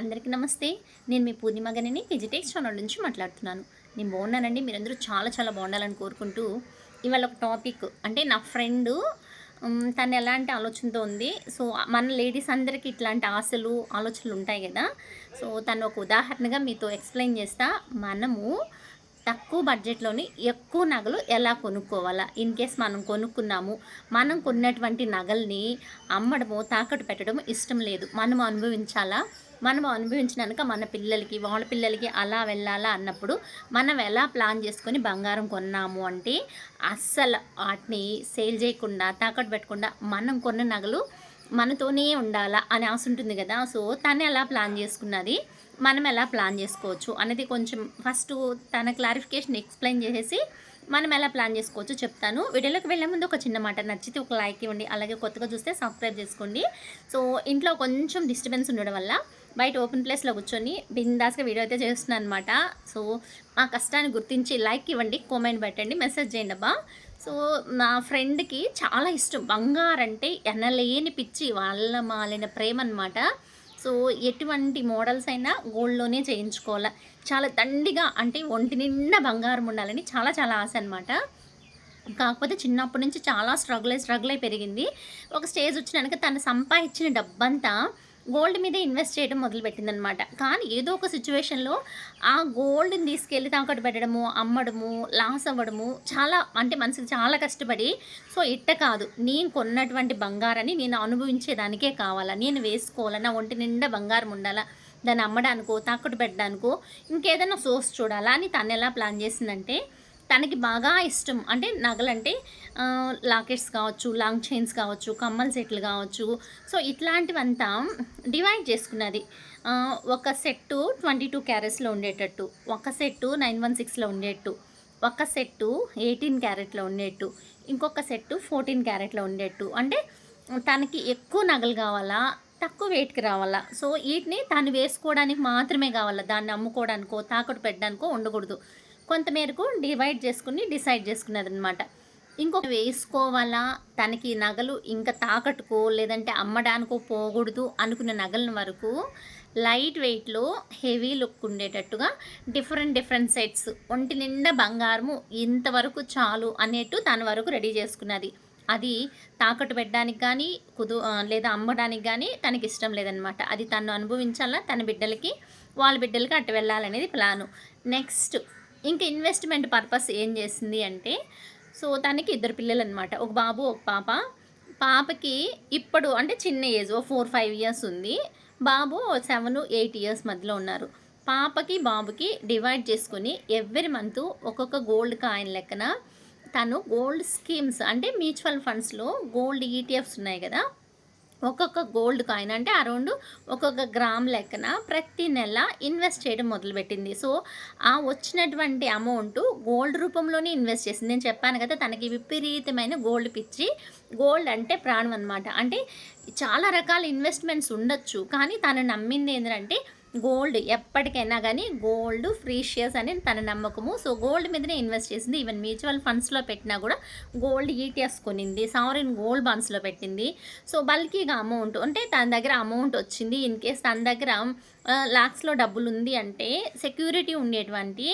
అందరికీ నమస్తే. నేను మీ పూర్ణిమ గనిని విజిటెక్స్ ఛానల్ నుంచి మాట్లాడుతున్నాను. నేను బాగున్నానండి. మీరందరూ చాలా చాలా బాగుండాలని కోరుకుంటూ ఇవాళ ఒక టాపిక్ అంటే నా ఫ్రెండ్ తను ఎలాంటి ఆలోచనతో ఉంది. సో మన లేడీస్ అందరికీ ఇట్లాంటి ఆశలు ఆలోచనలు ఉంటాయి కదా. సో తను ఒక ఉదాహరణగా మీతో ఎక్స్ప్లెయిన్ చేస్తా. మనము తక్కువ బడ్జెట్లోని ఎక్కువ నగలు ఎలా కొనుక్కోవాలా? ఇన్ కేస్ మనం కొనుక్కున్నాము మనం కొన్నటువంటి నగల్ని అమ్మడము తాకట్టు పెట్టడం ఇష్టం లేదు. మనం అనుభవించాలా? మనం అనుభవించినాక మన పిల్లలకి వాళ్ళ పిల్లలకి అలా వెళ్ళాలా అన్నప్పుడు మనం ఎలా ప్లాన్ చేసుకొని బంగారం కొన్నాము అంటే అస్సలు వాటిని సేల్ చేయకుండా తాకట్టు పెట్టకుండా మనం కొన్న నగలు మనతోనే ఉండాలా అని ఆశ ఉంటుంది కదా. సో తను ఎలా ప్లాన్ చేసుకున్నది మనం ఎలా ప్లాన్ చేసుకోవచ్చు అనేది కొంచెం ఫస్ట్ తన క్లారిఫికేషన్ ఎక్స్ప్లెయిన్ చేసేసి మనం ఎలా ప్లాన్ చేసుకోవచ్చు చెప్తాను. వీడియోలోకి వెళ్ళే ముందు ఒక చిన్న మాట నచ్చితే ఒక లైక్ ఇవ్వండి అలాగే కొత్తగా చూస్తే సబ్స్క్రైబ్ చేసుకోండి. సో ఇంట్లో కొంచెం డిస్టర్బెన్స్ ఉండడం వల్ల బయట ఓపెన్ ప్లేస్లో కూర్చొని బిందాస్గా వీడియో అయితే చేస్తున్నాను అనమాట సో మా కష్టాన్ని గుర్తించి లైక్ ఇవ్వండి కామెంట్ పెట్టండి మెసేజ్ చేయండి అబ్బా. సో నా ఫ్రెండ్కి చాలా ఇష్టం. బంగారంటే ఎనలేని పిచ్చి వాళ్ళ మాలిన ప్రేమ అనమాట సో ఎటువంటి మోడల్స్ అయినా గోల్డ్లోనే చేయించుకోవాలి. చాలా దండిగా అంటే ఒంటి నిండా బంగారం ఉండాలని చాలా చాలా ఆశ అనమాట కాకపోతే చిన్నప్పటి నుంచి చాలా స్ట్రగుల్ అయి స్ట్రగుల్ అయి పెరిగింది. ఒక స్టేజ్ వచ్చినాక తను సంపాదించిన డబ్బంతా గోల్డ్ మీద ఇన్వెస్ట్ చేయడం మొదలుపెట్టిందనమాట కానీ ఏదో ఒక సిచ్యువేషన్లో ఆ గోల్డ్ని తీసుకెళ్ళి తాకట్టు పెట్టడము అమ్మడము లాస్ అవ్వడము చాలా అంటే మనసుకి చాలా కష్టపడి సో ఇట్ట కాదు. నేను కొన్నటువంటి బంగారాన్ని నేను అనుభవించేదానికే కావాలా? నేను వేసుకోవాలా నా ఒంటి నిండా బంగారం ఉండాలా? దాన్ని అమ్మడానికో తాకట్టు పెట్టడానికో ఇంకేదైనా సోర్స్ చూడాలా? అని తను ఎలా ప్లాన్ చేసిందంటే తనకి బాగా ఇష్టం. అంటే నగలంటే లాకెట్స్ కావచ్చు లాంగ్ చైన్స్ కావచ్చు కమ్మల సెట్లు కావచ్చు. సో ఇట్లాంటివంతా డివైడ్ చేసుకున్నది. ఒక సెట్టు ట్వంటీ టూ క్యారెట్స్లో ఉండేటట్టు. ఒక సెట్టు నైన్ వన్ సిక్స్లో ఉండేట్టు. ఒక సెట్టు ఎయిటీన్ క్యారెట్లో ఉండేట్టు. ఇంకొక సెట్టు ఫోర్టీన్ క్యారెట్లో ఉండేట్టు. అంటే తనకి ఎక్కువ నగలు కావాలా? తక్కువ వెయిట్కి రావాలా? సో వీటిని తను వేసుకోవడానికి మాత్రమే కావాలా? దాన్ని అమ్ముకోవడానికో తాకట్టు పెట్టడానికో ఉండకూడదు. కొంతమేరకు డివైడ్ చేసుకుని డిసైడ్ చేసుకున్నది అనమాట ఇంకొక వేసుకోవాలా తనకి నగలు ఇంకా తాకట్టుకో లేదంటే అమ్మడానికో పోకూడదు అనుకున్న నగల వరకు లైట్ వెయిట్లో హెవీ లుక్ ఉండేటట్టుగా డిఫరెంట్ డిఫరెంట్ సెట్స్ ఒంటి నిండా బంగారము ఇంతవరకు చాలు అనేట్టు తన వరకు రెడీ చేసుకున్నది. అది తాకట్టు పెట్టడానికి కానీ కుదు లేదా అమ్మడానికి కానీ తనకి ఇష్టం లేదనమాట అది తను అనుభవించాలా తన బిడ్డలకి వాళ్ళ బిడ్డలకి అటు వెళ్ళాలనేది ప్లాను నెక్స్ట్ ఇంకా ఇన్వెస్ట్మెంట్ పర్పస్ ఏం చేసింది అంటే సో తనకి ఇద్దరు పిల్లలు అనమాట ఒక బాబు ఒక పాప. పాపకి ఇప్పుడు అంటే చిన్న ఏజ్ ఓ ఫోర్ ఫైవ్ ఇయర్స్ ఉంది. బాబు సెవెన్ ఎయిట్ ఇయర్స్ మధ్యలో ఉన్నారు. పాపకి బాబుకి డివైడ్ చేసుకుని ఎవ్రీ మంత్ ఒక్కొక్క గోల్డ్ కాయిన్ లెక్కన తను గోల్డ్ స్కీమ్స్ అంటే మ్యూచువల్ ఫండ్స్లో గోల్డ్ ఈటీఎఫ్స్ ఉన్నాయి కదా ఒక్కొక్క గోల్డ్ కాయిన్ అంటే అరౌండ్ ఒక్కొక్క గ్రామ్ లెక్కన ప్రతి నెల ఇన్వెస్ట్ చేయడం మొదలుపెట్టింది. సో ఆ వచ్చినటువంటి అమౌంట్ గోల్డ్ రూపంలోనే ఇన్వెస్ట్ చేసింది. నేను చెప్పాను కదా తనకి విపరీతమైన గోల్డ్ పిచ్చి గోల్డ్ అంటే ప్రాణం అనమాట అంటే చాలా రకాల ఇన్వెస్ట్మెంట్స్ ఉండొచ్చు కానీ తను నమ్మింది ఏంటంటే గోల్డ్ ఎప్పటికైనా కానీ గోల్డ్ ఫ్రీషియస్ అని తన నమ్మకము. సో గోల్డ్ మీదనే ఇన్వెస్ట్ చేసింది. ఈవెన్ మ్యూచువల్ ఫండ్స్లో పెట్టినా కూడా గోల్డ్ ఈటీఎస్ కొనింది. సావరిన్ గోల్డ్ బాండ్స్లో పెట్టింది. సో బల్కీగా అమౌంట్ అంటే తన దగ్గర అమౌంట్ వచ్చింది. ఇన్ కేస్ తన దగ్గర లాక్స్లో డబ్బులు ఉంది అంటే సెక్యూరిటీ ఉండేటువంటి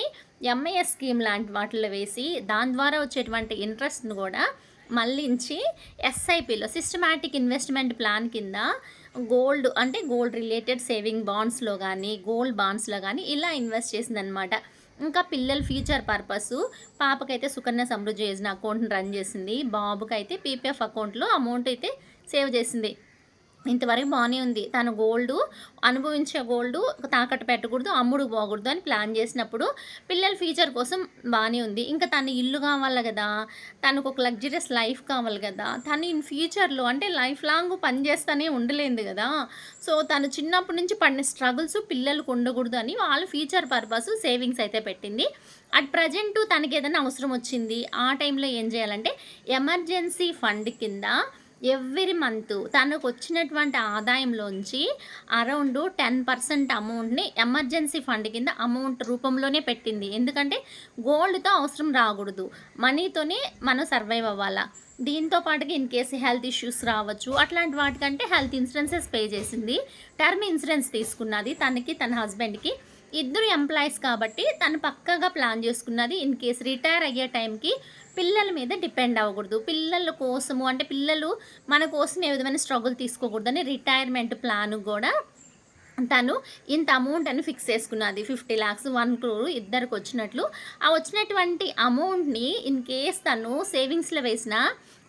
ఎంఐఎస్ స్కీమ్ లాంటి వాటిలో వేసి దాని ద్వారా వచ్చేటువంటి ఇంట్రెస్ట్ను కూడా మళ్ళించి ఎస్ఐపిలో సిస్టమాటిక్ ఇన్వెస్ట్మెంట్ ప్లాన్ కింద గోల్డ్ అంటే గోల్డ్ రిలేటెడ్ సేవింగ్ బాండ్స్లో కానీ గోల్డ్ బాండ్స్లో కానీ ఇలా ఇన్వెస్ట్ చేసిందనమాట ఇంకా పిల్లల ఫ్యూచర్ పర్పస్ పాపకైతే సుకన్య సమృద్ధి యోజన అకౌంట్ని రన్ చేసింది. బాబుకైతే పీపీఎఫ్ అకౌంట్లో అమౌంట్ అయితే సేవ్ చేసింది. ఇంతవరకు బాగానే ఉంది. తను గోల్డ్ అనుభవించే గోల్డ్ తాకట్టు పెట్టకూడదు అమ్ముడు పోకూడదు అని ప్లాన్ చేసినప్పుడు పిల్లల ఫ్యూచర్ కోసం బాగానే ఉంది. ఇంకా తన ఇల్లు కావాలి కదా తనకు ఒక లగ్జరియస్ లైఫ్ కావాలి కదా తను ఇన్ ఫ్యూచర్లో అంటే లైఫ్ లాంగ్ పని చేస్తూనే ఉండలేదు కదా. సో తను చిన్నప్పటి నుంచి పడిన స్ట్రగుల్స్ పిల్లలకు ఉండకూడదు అని వాళ్ళ ఫ్యూచర్ పర్పస్ సేవింగ్స్ అయితే పెట్టింది. అట్ ప్రజెంట్ తనకి ఏదైనా అవసరం వచ్చింది ఆ టైంలో ఏం చేయాలంటే ఎమర్జెన్సీ ఫండ్ కింద ఎవ్రీ మంత్ తనకు వచ్చినటువంటి ఆదాయంలోంచి అరౌండ్ టెన్ పర్సెంట్ అమౌంట్ని ఎమర్జెన్సీ ఫండ్ కింద అమౌంట్ రూపంలోనే పెట్టింది. ఎందుకంటే గోల్డ్తో అవసరం రాకూడదు. మనీతోనే మనం సర్వైవ్ అవ్వాలా. దీంతో పాటుగా ఇన్ కేసు హెల్త్ ఇష్యూస్ రావచ్చు. అట్లాంటి వాటికంటే హెల్త్ ఇన్సూరెన్సెస్ పే చేసింది. టర్మ్ ఇన్సూరెన్స్ తీసుకున్నది తనకి తన హస్బెండ్కి. ఇద్దరు ఎంప్లాయీస్ కాబట్టి తను పక్కగా ప్లాన్ చేసుకున్నది ఇన్ కేస్ రిటైర్ అయ్యే టైంకి పిల్లల మీద డిపెండ్ అవ్వకూడదు. పిల్లల కోసము అంటే పిల్లలు మన కోసం ఏ విధమైన స్ట్రగుల్ తీసుకోకూడదని రిటైర్మెంట్ ప్లాన్ కూడా తను ఇంత అమౌంట్ అని ఫిక్స్ చేసుకున్నది. ఫిఫ్టీ ల్యాక్స్ వన్ క్రోర్ ఇద్దరికి వచ్చినట్లు. ఆ వచ్చినటువంటి అమౌంట్ని ఇన్ కేస్ తను సేవింగ్స్లో వేసిన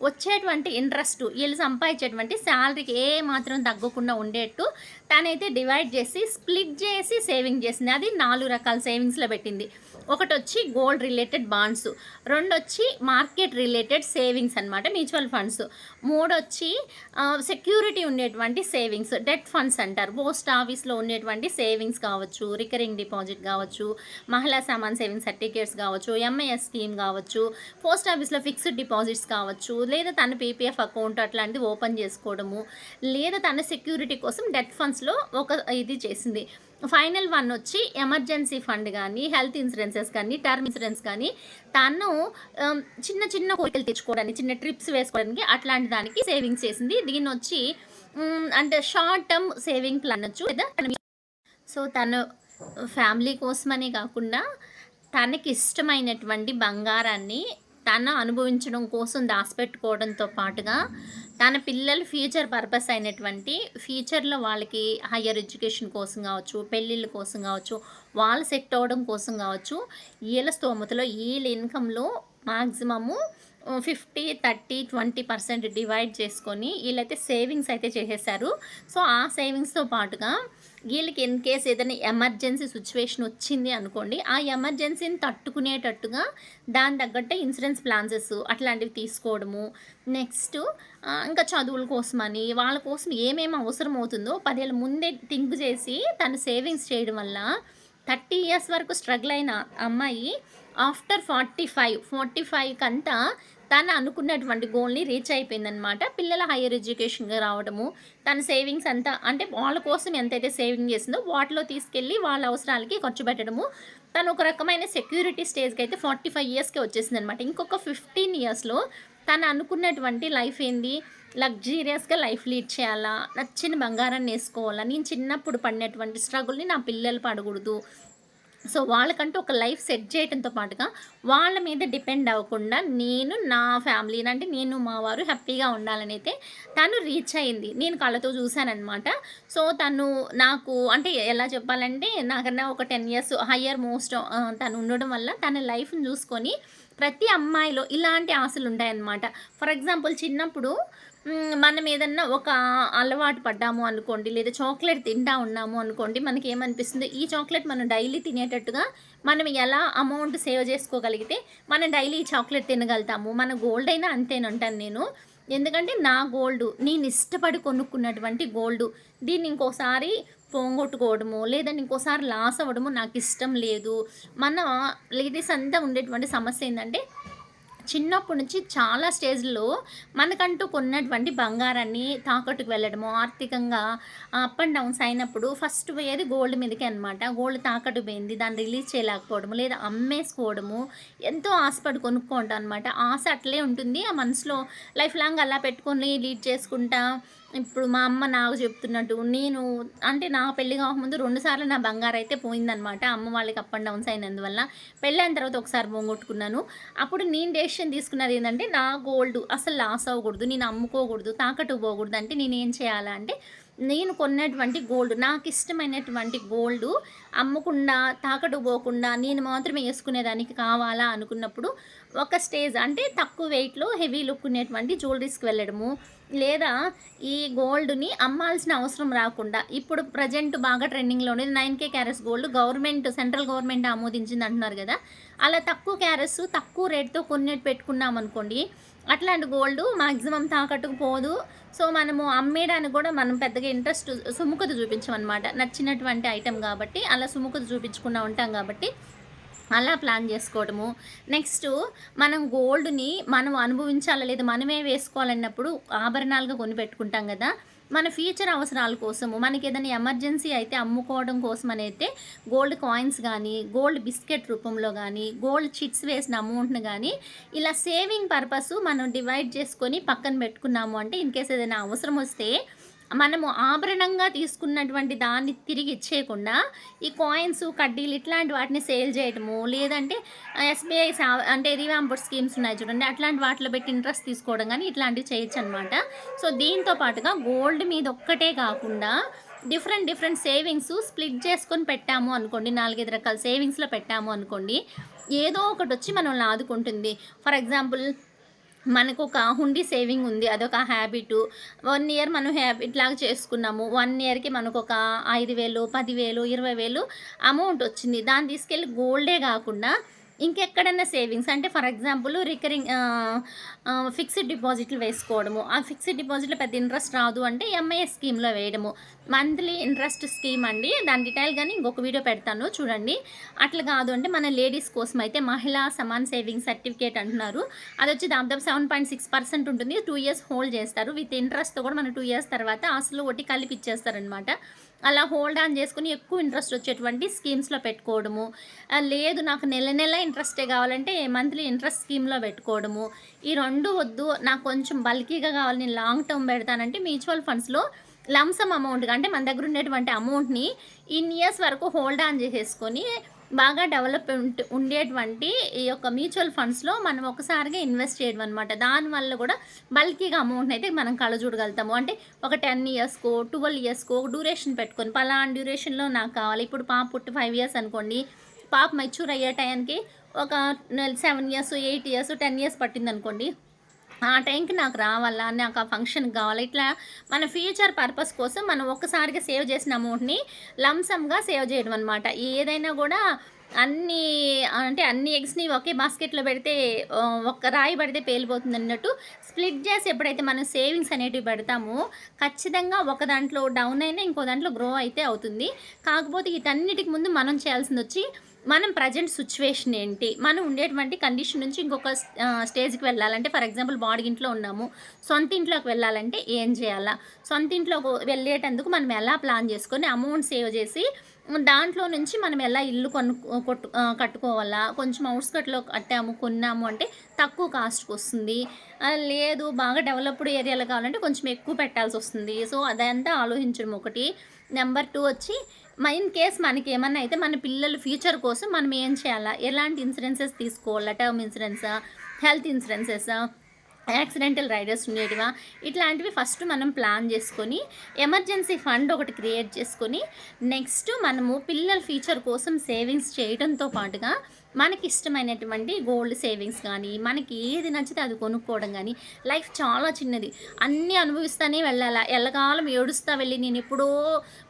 వచ్చేటువంటి ఇంట్రెస్ట్ వీళ్ళు సంపాదించేటువంటి శాలరీకి ఏ మాత్రం తగ్గకుండా ఉండేట్టు తనైతే డివైడ్ చేసి స్ప్లిట్ చేసి సేవింగ్ చేసింది. అది నాలుగు రకాల సేవింగ్స్లో పెట్టింది. ఒకటి వచ్చి గోల్డ్ రిలేటెడ్ బాండ్స్ రెండు వచ్చి మార్కెట్ రిలేటెడ్ సేవింగ్స్ అనమాట మ్యూచువల్ ఫండ్స్ మూడు వచ్చి సెక్యూరిటీ ఉండేటువంటి సేవింగ్స్ డెట్ ఫండ్స్ అంటారు. పోస్ట్ ఆఫీస్లో ఉండేటువంటి సేవింగ్స్ కావచ్చు రికరింగ్ డిపాజిట్ కావచ్చు మహిళా సామాన్ సేవింగ్ సర్టిఫికేట్స్ కావచ్చు ఎంఐఎస్ స్కీమ్ కావచ్చు పోస్ట్ ఆఫీస్లో ఫిక్స్డ్ డిపాజిట్స్ కావచ్చు లేదా తన పీపీఎఫ్ అకౌంట్ అట్లాంటిది ఓపెన్ చేసుకోవడము లేదా తన సెక్యూరిటీ కోసం డెత్ ఫండ్స్లో ఒక ఇది చేసింది. ఫైనల్ వన్ వచ్చి ఎమర్జెన్సీ ఫండ్ కానీ హెల్త్ ఇన్సూరెన్సెస్ కానీ టర్మ్ ఇన్సూరెన్స్ కానీ తను um, చిన్న చిన్న కోరికలు తెచ్చుకోవడానికి చిన్న ట్రిప్స్ వేసుకోవడానికి అట్లాంటి దానికి సేవింగ్స్ చేసింది. దీని వచ్చి um, అంటే షార్ట్ టర్మ్ సేవింగ్ ప్లాన్ వచ్చు లేదా సో తను ఫ్యామిలీ కోసమనే కాకుండా తనకి ఇష్టమైనటువంటి బంగారాన్ని తను అనుభవించడం కోసం దాచిపెట్టుకోవడంతో పాటుగా తన పిల్లల ఫ్యూచర్ పర్పస్ అయినటువంటి ఫ్యూచర్లో వాళ్ళకి హయ్యర్ ఎడ్యుకేషన్ కోసం కావచ్చు పెళ్ళిళ్ళ కోసం కావచ్చు వాళ్ళు సెట్ అవ్వడం కోసం కావచ్చు వీళ్ళ స్తోమతలో వీళ్ళ ఇన్కంలో maximum fifty thirty twenty percent divide చేసుకొని వీళ్ళైతే సేవింగ్స్ అయితే చేసేసారు. సో ఆ సేవింగ్స్తో పాటుగా వీళ్ళకి ఇన్ కేస్ ఏదైనా ఎమర్జెన్సీ సిచ్యువేషన్ వచ్చింది అనుకోండి ఆ ఎమర్జెన్సీని తట్టుకునేటట్టుగా దాని తగ్గట్టే ఇన్సూరెన్స్ ప్లాన్సెస్ అట్లాంటివి తీసుకోవడము. నెక్స్ట్ ఇంకా చదువుల కోసమని వాళ్ళ కోసం ఏమేమి అవసరం అవుతుందో పదేళ్ళ ముందే థింక్ చేసి తను సేవింగ్స్ చేయడం వల్ల థర్టీ ఇయర్స్ వరకు స్ట్రగుల్ అయిన అమ్మాయి ఆఫ్టర్ ఫార్టీ ఫైవ్ ఫార్టీ ఫైవ్కి అంతా తను అనుకున్నటువంటి గోల్ని రీచ్ అయిపోయిందనమాట పిల్లల హైయర్ ఎడ్యుకేషన్గా రావడము తన సేవింగ్స్ అంతా అంటే వాళ్ళ కోసం ఎంతైతే సేవింగ్ చేసిందో వాటిలో తీసుకెళ్ళి వాళ్ళ అవసరాలకి ఖర్చు పెట్టడము. తను ఒక రకమైన సెక్యూరిటీ స్టేజ్కి అయితే ఫార్టీ ఫైవ్ ఇయర్స్కి వచ్చేసింది అనమాట ఇంకొక ఫిఫ్టీన్ ఇయర్స్లో తను అనుకున్నటువంటి లైఫ్ ఏంది? లగ్జీరియస్గా లైఫ్ లీడ్ చేయాలా? నచ్చిన బంగారాన్ని వేసుకోవాలా? నేను చిన్నప్పుడు పడినటువంటి స్ట్రగుల్ని నా పిల్లలు పడకూడదు. సో వాళ్ళకంటూ ఒక లైఫ్ సెట్ చేయడంతో పాటుగా వాళ్ళ మీద డిపెండ్ అవ్వకుండా నేను నా ఫ్యామిలీని అంటే నేను మా వారు హ్యాపీగా ఉండాలని అయితే తను రీచ్ అయింది. నేను కళ్ళతో చూశానమాట సో తను నాకు అంటే ఎలా చెప్పాలంటే నాకన్నా ఒక టెన్ ఇయర్స్ హయ్యర్ మోస్ట్ తను ఉండడం వల్ల తన లైఫ్ని చూసుకొని ప్రతి అమ్మాయిలో ఇలాంటి ఆశలు ఉంటాయన్నమాట ఫర్ ఎగ్జాంపుల్ చిన్నప్పుడు మనం ఏదన్నా ఒక అలవాటు పడ్డాము అనుకోండి లేదా చాక్లెట్ తింటా ఉన్నాము అనుకోండి మనకి ఏమనిపిస్తుంది? ఈ చాక్లెట్ మనం డైలీ తినేటట్టుగా మనం ఎలా అమౌంట్ సేవ్ చేసుకోగలిగితే మనం డైలీ ఈ చాక్లెట్ తినగలుగుతాము? మన గోల్డ్ అయినా అంతేనంటాను నేను. ఎందుకంటే నా గోల్డ్ నేను ఇష్టపడి కొనుక్కున్నటువంటి గోల్డ్ దీన్ని ఇంకోసారి పోగొట్టుకోవడము లేదంటే ఇంకోసారి లాస్ అవ్వడము నాకు ఇష్టం లేదు. మన లేడీస్ అంతా ఉండేటువంటి సమస్య ఏంటంటే చిన్నప్పటి నుంచి చాలా స్టేజ్లో మనకంటూ కొన్నటువంటి బంగారాన్ని తాకట్టుకు వెళ్ళడము ఆర్థికంగా అప్ అండ్ డౌన్స్ అయినప్పుడు ఫస్ట్ పోయేది గోల్డ్ మీదకే అనమాట గోల్డ్ తాకట్టు పోయింది దాన్ని రిలీజ్ చేయలేకపోవడము లేదా అమ్మేసుకోవడము ఎంతో ఆశపడి కొనుక్కుంటాం అనమాట ఆశ అట్లే ఉంటుంది. ఆ మనసులో లైఫ్ లాంగ్ అలా పెట్టుకొని లీడ్ చేసుకుంటా ఇప్పుడు మా అమ్మ నాకు చెప్తున్నట్టు నేను అంటే నా పెళ్ళి కాకముందు రెండుసార్లు నా బంగారు అయితే పోయిందనమాట అమ్మ వాళ్ళకి అప్ అండ్ డౌన్స్ అయినందువల్ల పెళ్ళి అయిన తర్వాత ఒకసారి పోగొట్టుకున్నాను అప్పుడు నేను డెసిషన్ తీసుకున్నది ఏంటంటే నా గోల్డ్ అసలు లాస్ అవ్వకూడదు నేను అమ్ముకోకూడదు తాకట్టు పోకూడదు అంటే నేను ఏం చేయాలా అంటే నేను కొన్నటువంటి గోల్డ్ నాకు ఇష్టమైనటువంటి గోల్డ్ అమ్మకుండా తాకట్టు పోకుండా నేను మాత్రమే వేసుకునేదానికి కావాలా అనుకున్నప్పుడు ఒక స్టేజ్ అంటే తక్కువ వెయిట్లో హెవీ లుక్ ఉన్నటువంటి జ్యువెలరీస్కి వెళ్ళడము లేదా ఈ గోల్డ్ని అమ్మాల్సిన అవసరం రాకుండా ఇప్పుడు ప్రజెంట్ బాగా ట్రెండింగ్లో ఉండేది nine K carats gold government central government ఆమోదించింది అంటున్నారు కదా. అలా తక్కువ క్యారెట్స్ తక్కువ రేట్తో కొన్ని పెట్టుకున్నాం అనుకోండి అట్లాంటి గోల్డ్ మాక్సిమం తాకట్టుకు పోదు. సో మనము అమ్మేయడానికి కూడా మనం పెద్దగా ఇంట్రెస్ట్ సుముఖత చూపించమన్నమాట. నచ్చినటువంటి ఐటెం కాబట్టి అలా సుముఖత చూపించకుండా ఉంటాం కాబట్టి అలా ప్లాన్ చేసుకోవడము. నెక్స్ట్ మనం గోల్డ్ని మనం అనుభవించాలా లేదా మనమే వేసుకోవాలన్నప్పుడు ఆభరణాలుగా కొని పెట్టుకుంటాం కదా. మన ఫ్యూచర్ అవసరాల కోసము మనకి ఏదైనా ఎమర్జెన్సీ అయితే అమ్ముకోవడం కోసం అయితే గోల్డ్ కాయిన్స్ కానీ గోల్డ్ బిస్కెట్ రూపంలో కానీ గోల్డ్ చిట్స్ వేసిన అమౌంట్ని కానీ ఇలా సేవింగ్ పర్పస్ మనం డివైడ్ చేసుకొని పక్కన పెట్టుకున్నాము అంటే ఇన్ కేస్ ఏదైనా అవసరం వస్తే మనము ఆభరణంగా తీసుకున్నటువంటి దాన్ని తిరిగి ఇచ్చేయకుండా ఈ కాయిన్స్ కడ్డీలు ఇట్లాంటి వాటిని సేల్ చేయడము లేదంటే ఎస్బీఐ అంటే రీవాంపుడ్ స్కీమ్స్ ఉన్నాయి చూడండి అట్లాంటి వాటిలో పెట్టి ఇంట్రెస్ట్ తీసుకోవడం కానీ ఇట్లాంటివి చేయొచ్చు అనమాట సో దీంతో పాటుగా గోల్డ్ మీద ఒక్కటే కాకుండా డిఫరెంట్ డిఫరెంట్ సేవింగ్స్ స్ప్లిట్ చేసుకొని పెట్టాము అనుకోండి నాలుగైదు రకాల సేవింగ్స్లో పెట్టాము అనుకోండి ఏదో ఒకటి వచ్చి మనల్ని ఆదుకుంటుంది. ఫర్ ఎగ్జాంపుల్ మనకు ఒక హుండీ సేవింగ్ ఉంది అదొక హ్యాబిట్. వన్ ఇయర్ మనం హ్యాబిట్ లాగా చేసుకున్నాము. వన్ ఇయర్కి మనకు ఒక ఐదు వేలు పదివేలు ఇరవై వేలు అమౌంట్ వచ్చింది. దాన్ని తీసుకెళ్ళి గోల్డే కాకుండా ఇంకెక్కడైనా సేవింగ్స్ అంటే ఫర్ ఎగ్జాంపుల్ రికరింగ్ ఫిక్స్డ్ డిపాజిట్లు వేసుకోవడము. ఆ ఫిక్స్డ్ డిపాజిట్లో పెద్ద ఇంట్రెస్ట్ రాదు అంటే ఎంఐఏ స్కీమ్లో వేయడము. మంత్లీ ఇంట్రెస్ట్ స్కీమ్ అండి. దాని డీటెయిల్ కానీ ఇంకొక వీడియో పెడతాను చూడండి. అట్లా కాదు అంటే మన లేడీస్ కోసం అయితే మహిళా సమాన్ సేవింగ్ సర్టిఫికేట్ అంటున్నారు. అది వచ్చి దాదాపు సెవెన్ పాయింట్ సిక్స్ పర్సెంట్ ఉంటుంది. టూ ఇయర్స్ హోల్డ్ చేస్తారు. విత్ ఇంట్రెస్ట్తో కూడా మన టూ ఇయర్స్ తర్వాత అసలు ఒకటి కలిపి ఇచ్చేస్తారనమాట అలా హోల్డ్ ఆన్ చేసుకుని ఎక్కువ ఇంట్రెస్ట్ వచ్చేటువంటి స్కీమ్స్లో పెట్టుకోవడము. లేదు నాకు నెల నెల ఇంట్రెస్టే కావాలంటే మంత్లీ ఇంట్రెస్ట్ స్కీమ్లో పెట్టుకోవడము. ఈ రెండు వద్దు నాకు కొంచెం బల్కీగా కావాలి నేను లాంగ్ టర్మ్ పెడతానంటే మ్యూచువల్ ఫండ్స్లో లంసమ్ అమౌంట్ అంటే మన దగ్గర ఉండేటువంటి అమౌంట్ని ఇన్ ఇయర్స్ వరకు హోల్డ్ ఆన్ చేసేసుకొని బాగా డెవలప్మెంట్ ఉండేటువంటి ఈ యొక్క మ్యూచువల్ ఫండ్స్లో మనం ఒకసారిగా ఇన్వెస్ట్ చేయడం అనమాట దానివల్ల కూడా బల్కీగా అమౌంట్ అయితే మనం కళ్ళ చూడగలుగుతాము అంటే ఒక టెన్ ఇయర్స్కో ట్వెల్వ్ ఇయర్స్కో ఒక డ్యూరేషన్ పెట్టుకొని పలానా డ్యూరేషన్లో నాకు కావాలి. ఇప్పుడు పాప పుట్టి ఫైవ్ ఇయర్స్ అనుకోండి. పాప మెచ్యూర్ అయ్యే టైంకి ఒక seven years eight years ten years పట్టింది అనుకోండి ఆ టైంకి నాకు రావాలా నాకు ఆ ఫంక్షన్కి కావాలా ఇట్లా మన ఫ్యూచర్ పర్పస్ కోసం మనం ఒక్కసారిగా సేవ్ చేసిన అమౌంట్ని లంసమ్గా సేవ్ చేయడం అనమాట ఏదైనా కూడా అన్ని అంటే అన్ని ఎగ్స్ని ఒకే బాస్కెట్లో పెడితే ఒక్క రాయి పడితే పేలిపోతుంది అన్నట్టు స్ప్లిట్ చేసి ఎప్పుడైతే మనం సేవింగ్స్ అనేటివి పెడతామో ఖచ్చితంగా ఒక దాంట్లో డౌన్ అయినా ఇంకో దాంట్లో గ్రో అయితే అవుతుంది. కాకపోతే వీటన్నిటికి ముందు మనం చేయాల్సింది వచ్చి మనం ప్రజెంట్ సిచ్యువేషన్ ఏంటి? మనం ఉండేటువంటి కండిషన్ నుంచి ఇంకొక స్టేజ్కి వెళ్ళాలంటే ఫర్ ఎగ్జాంపుల్ బాడీ ఇంట్లో ఉన్నాము. సొంత ఇంట్లోకి వెళ్ళాలంటే ఏం చేయాలా? సొంత ఇంట్లోకి వెళ్ళేటందుకు మనం ఎలా ప్లాన్ చేసుకొని అమౌంట్ సేవ్ చేసి దాంట్లో నుంచి మనం ఎలా ఇల్లు కొను కొట్టు కట్టుకోవాలా? కొంచెం అవుట్స్కట్లో కట్టాము కొన్నాము అంటే తక్కువ కాస్ట్కి వస్తుంది. లేదు బాగా డెవలప్డ్ ఏరియాలో కావాలంటే కొంచెం ఎక్కువ పెట్టాల్సి వస్తుంది. సో అదంతా ఆలోచించడం ఒకటి. నెంబర్ టూ వచ్చి ఇన్ కేస్ మనకి ఏమన్నా అయితే మన పిల్లల ఫ్యూచర్ కోసం మనం ఏం చేయాలా? ఎలాంటి ఇన్సూరెన్సెస్ తీసుకోవాలా? టర్మ్ ఇన్సూరెన్సా హెల్త్ ఇన్సూరెన్సెస్ యాక్సిడెంటల్ రైడర్స్ ఉండేటివా? ఇట్లాంటివి ఫస్ట్ మనం ప్లాన్ చేసుకొని ఎమర్జెన్సీ ఫండ్ ఒకటి క్రియేట్ చేసుకొని నెక్స్ట్ మనము పిల్లల ఫ్యూచర్ కోసం సేవింగ్స్ చేయడంతో పాటుగా మనకి ఇష్టమైనటువంటి గోల్డ్ సేవింగ్స్ కానీ మనకి ఏది నచ్చితే అది కొనుక్కోవడం కానీ లైఫ్ చాలా చిన్నది. అన్నీ అనుభవిస్తానే వెళ్ళాలా. ఎల్లకాలం ఏడుస్తా వెళ్ళి నేను ఎప్పుడో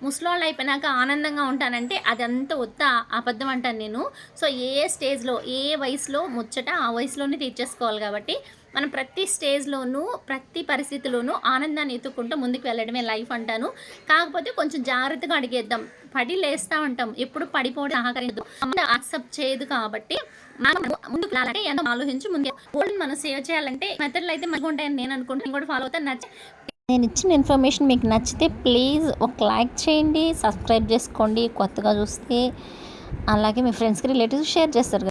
ముసలోళ్ళు అయిపోయినాక ఆనందంగా ఉంటానంటే అదంతా ఒత్త అబద్ధం అంటాను నేను. సో ఏ స్టేజ్లో ఏ వయసులో ముచ్చట ఆ వయసులోనే తీర్చేసుకోవాలి కాబట్టి మనం ప్రతి స్టేజ్లోనూ ప్రతి పరిస్థితిలోనూ ఆనందాన్ని ఎత్తుకుంటూ ముందుకు వెళ్ళడమే లైఫ్ అంటాను. కాకపోతే కొంచెం జాగ్రత్తగా అడిగేద్దాం. పడి లేస్తూ ఉంటాం. ఎప్పుడు పడిపోవడం సహకరించదు యాక్సెప్ట్ చేయదు కాబట్టి మనం ముందుకు వెళ్ళాలంటే ఎంతో ఆలోచించి ముందు గోల్డ్ మనం సేవ్ చేయాలంటే మెథడ్లు అయితే మంచిగా ఉంటాయని నేను అనుకుంటాను కూడా ఫాలో అవుతాను. నచ్చి నేను ఇచ్చిన ఇన్ఫర్మేషన్ మీకు నచ్చితే ప్లీజ్ ఒక లైక్ చేయండి సబ్స్క్రైబ్ చేసుకోండి. కొత్తగా చూస్తే అలాగే మీ ఫ్రెండ్స్కి రిలేటివ్స్ షేర్ చేస్తారు